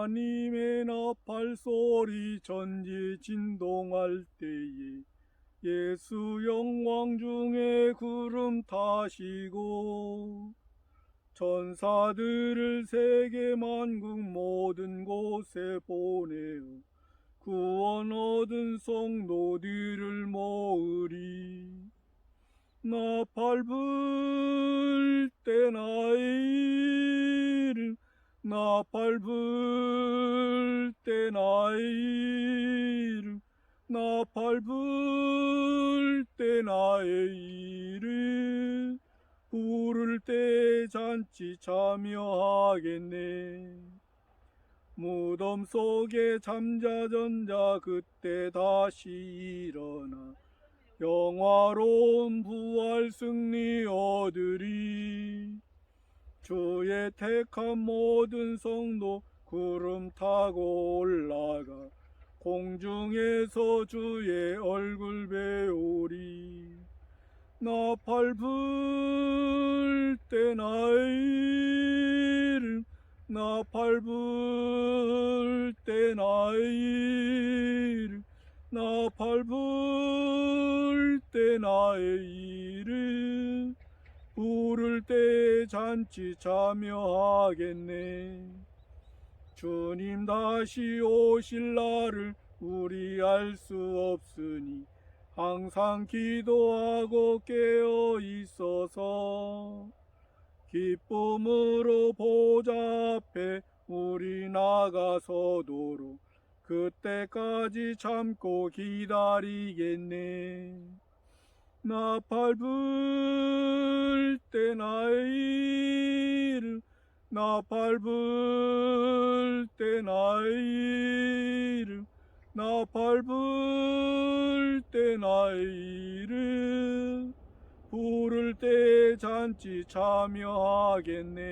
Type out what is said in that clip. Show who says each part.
Speaker 1: 하나님의 나팔 소리 전지 진동할 때에 예수 영광 중에 구름 타시고 천사들을 세계 만국 모든 곳에 보내어 구원 얻은 성도들을 모으리. 나팔 불 때 나의 이름 나팔 불때 나의 이름 나팔 불때 나의 이름 부를 때 잔치 참여하겠네. 무덤 속에 잠자던 자 그때 다시 일어나 영화로운 부활 승리 얻으리 주의 택한 모든 성도 구름 타고 올라가 공중에서 주의 얼굴 배우리. 나팔 불 때 나의 이름 나팔 불 때 나의 이름 나팔 불 때 나의 이름 부를 때 잔치 참여하겠네 주님 다시 오실 날을 우리 알 수 없으니 항상 기도하고 깨어 있어서 기쁨으로 보좌 앞에 우리 나가서도록 그때까지 참고 기다리겠네. 나팔 불때 나의 이름 나팔 불때 나의 이름 나팔 불때 나의 이름 부를 때 잔치 참여하겠네.